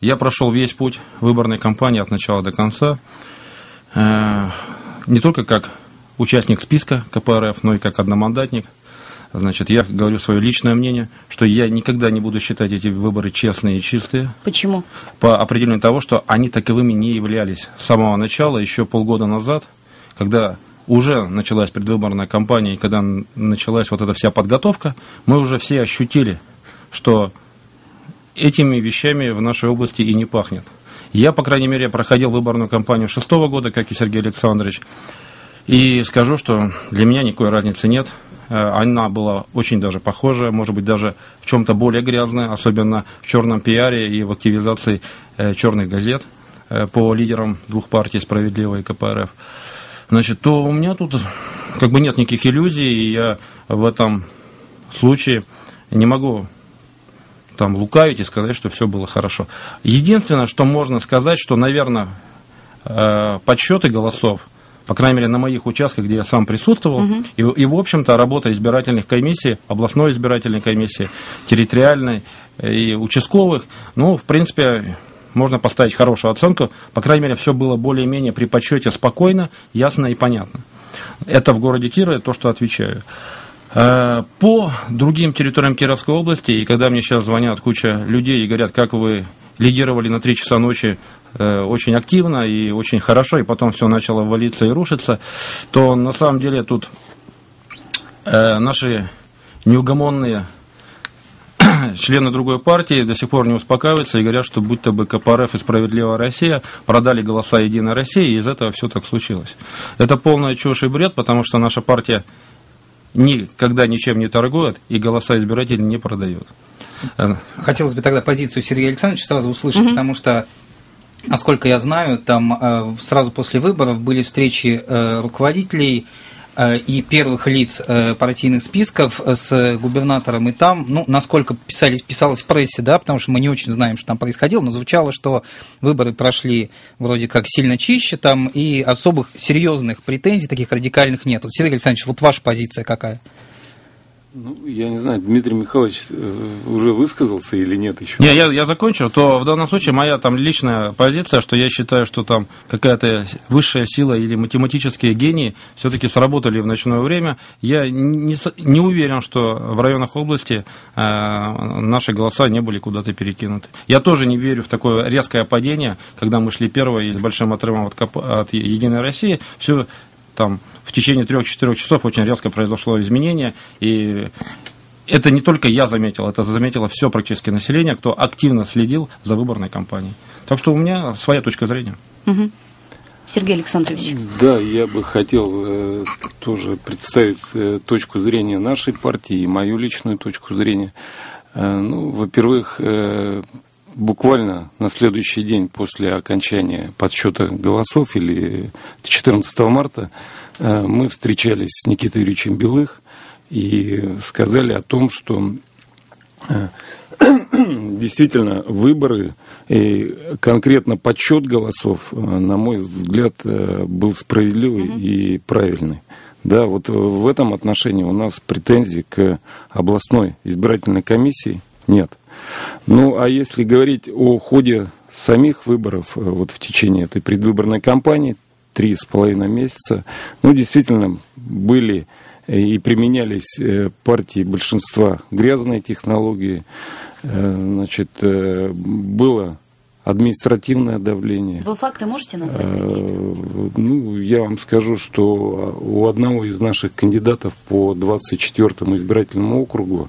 я прошел весь путь выборной кампании от начала до конца. Э, не только как участник списка КПРФ, но и как одномандатник. Значит, я говорю свое личное мнение, что я никогда не буду считать эти выборы честные и чистые. Почему? По определению того, что они таковыми не являлись. С самого начала, еще полгода назад, когда уже началась предвыборная кампания, и когда началась вот эта вся подготовка, мы уже все ощутили, что этими вещами в нашей области и не пахнет. Я, по крайней мере, проходил выборную кампанию шестого года, как и Сергей Александрович, и скажу, что для меня никакой разницы нет. Э, она была очень даже похожая, может быть, даже в чем-то более грязная, особенно в черном пиаре и в активизации э, черных газет э, по лидерам двух партий «Справедливая» и КПРФ. Значит, то у меня тут как бы нет никаких иллюзий, и я в этом случае не могу там лукавить и сказать, что все было хорошо. Единственное, что можно сказать, что, наверное, подсчеты голосов, по крайней мере, на моих участках, где я сам присутствовал, угу. и, и, в общем-то, работа избирательных комиссий, областной избирательной комиссии, территориальной и участковых, ну, в принципе, можно поставить хорошую оценку. По крайней мере, все было более-менее при подсчете спокойно, ясно и понятно. Это в городе Кирове то, что отвечаю. Э, по другим территориям Кировской области, и когда мне сейчас звонят куча людей и говорят, как вы лидировали на 3 часа ночи э, очень активно и очень хорошо, и потом все начало валиться и рушиться, то на самом деле тут э, наши неугомонные члены другой партии до сих пор не успокаиваются и говорят, что будто бы КПРФ и «Справедливая Россия» продали голоса «Единой России», и из этого все так случилось. Это полная чушь и бред, потому что наша партия никогда ничем не торгует и голоса избирателей не продает. Хотелось бы тогда позицию Сергея Александровича сразу услышать, угу. потому что Насколько я знаю, там э, сразу после выборов были встречи э, руководителей Э, и первых лиц э, партийных списков с губернатором, и там, ну, насколько писались, писалось в прессе, да, потому что мы не очень знаем, что там происходило, но звучало, что выборы прошли вроде как сильно чище там, и особых серьезных претензий, таких радикальных нет. Вот, Сергей Александрович, вот ваша позиция какая? Ну, я не знаю, Дмитрий Михайлович э, уже высказался или нет еще? Не, я, я закончу, то в данном случае моя там личная позиция, что я считаю, что там какая-то высшая сила или математические гении все-таки сработали в ночное время. Я не, не уверен, что в районах области э, наши голоса не были куда-то перекинуты. Я тоже не верю в такое резкое падение, когда мы шли первые и с большим отрывом от, от Единой России. Все там в течение трех-четырех часов очень резко произошло изменение, и это не только я заметил, это заметило все практически население, кто активно следил за выборной кампанией. Так что у меня своя точка зрения. Угу. Сергей Александрович. Да, я бы хотел э, тоже представить э, точку зрения нашей партии и мою личную точку зрения. Э, ну, во-первых, э, буквально на следующий день после окончания подсчета голосов или 14 марта мы встречались с Никитой Юрьевичем Белых и сказали о том, что э, действительно выборы и конкретно подсчет голосов, э, на мой взгляд, был справедливый mm-hmm. и правильный. Да, вот в этом отношении у нас претензий к областной избирательной комиссии нет. Ну, а если говорить о ходе самих выборов вот в течение этой предвыборной кампании, три с половиной месяца. Ну, действительно, были и применялись э, партии большинства грязные технологии. Э, значит, э, было административное давление. Вы факты можете назвать какие-то? Ну, я вам скажу, что у одного из наших кандидатов по 24-му избирательному округу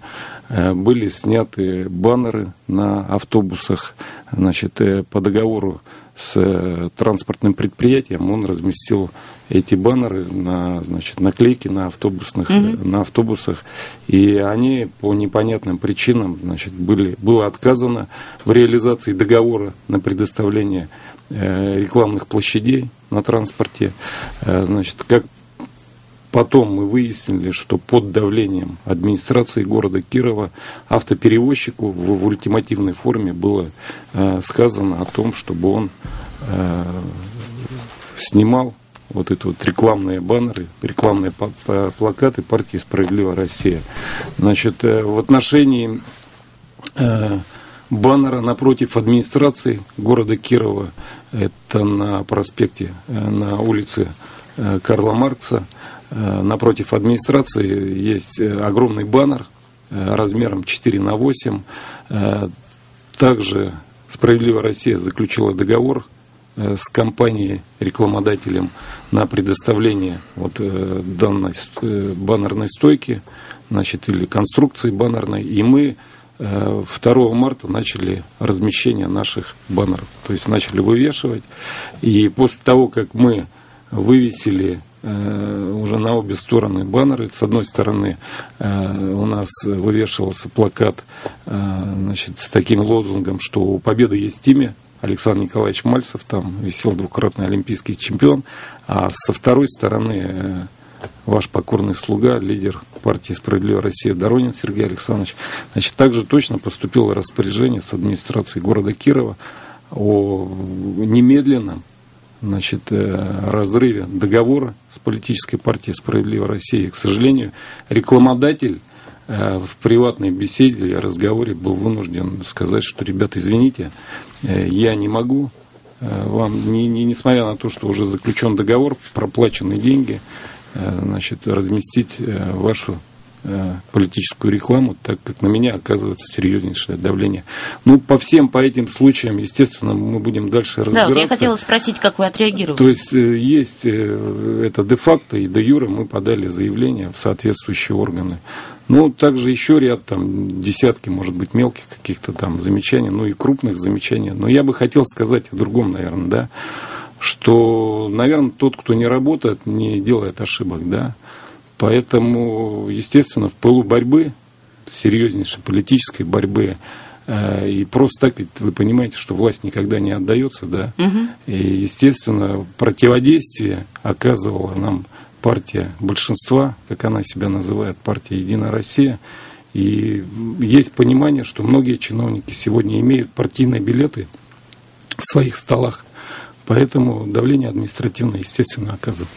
были сняты баннеры на автобусах значит, по договору с э, транспортным предприятием, он разместил эти баннеры на, значит, наклейки на автобусных, mm-hmm. на автобусах, и они по непонятным причинам, значит, были, было отказано в реализации договора на предоставление э, рекламных площадей на транспорте. Значит, как Потом мы выяснили, что под давлением администрации города Кирова автоперевозчику в, в ультимативной форме было э, сказано о том, чтобы он э, снимал вот эти вот рекламные баннеры, рекламные плакаты партии «Справедливая Россия». Значит, э, в отношении э, баннера напротив администрации города Кирова. Это на проспекте, э, на улице э, Карла Маркса. Э, напротив администрации есть огромный баннер размером 4 на 8. Также «Справедливая Россия» заключила договор с компанией, рекламодателем на предоставление вот данной баннерной стойки, значит, или конструкции баннерной. И мы 2 марта начали размещение наших баннеров. То есть начали вывешивать. И после того, как мы вывесили э, уже на обе стороны баннеры. С одной стороны э, у нас вывешивался плакат э, значит, с таким лозунгом, что у победы есть имя. Александр Николаевич Мальцев, там висел двукратный олимпийский чемпион. А со второй стороны ваш покорный слуга, лидер партии «Справедливая Россия» Доронин Сергей Александрович. Значит, также точно поступило распоряжение с администрации города Кирова о немедленном значит, э, разрыве договора с политической партией «Справедливая Россия». К сожалению, рекламодатель э, в приватной беседе и разговоре был вынужден сказать, что, ребята, извините, э, я не могу вам, не, не, несмотря на то, что уже заключен договор, проплачены деньги, значит, разместить вашу политическую рекламу, так как на меня оказывается серьезнейшее давление. Ну, по всем, по этим случаям, естественно, мы будем дальше разбираться. Да, вот я хотела спросить, как вы отреагировали. То есть, есть это де-факто и де-юре мы подали заявление в соответствующие органы. Ну, также еще ряд, там, десятки, может быть, мелких каких-то там замечаний, ну и крупных замечаний. Но я бы хотел сказать о другом, наверное, да что, наверное, тот, кто не работает, не делает ошибок, да. Поэтому, естественно, в пылу борьбы, серьезнейшей политической борьбы, э, и просто так ведь вы понимаете, что власть никогда не отдается, да. Угу. И, естественно, противодействие оказывала нам партия большинства, как она себя называет, партия Единая Россия. И есть понимание, что многие чиновники сегодня имеют партийные билеты в своих столах. Поэтому давление административное, естественно, оказывает.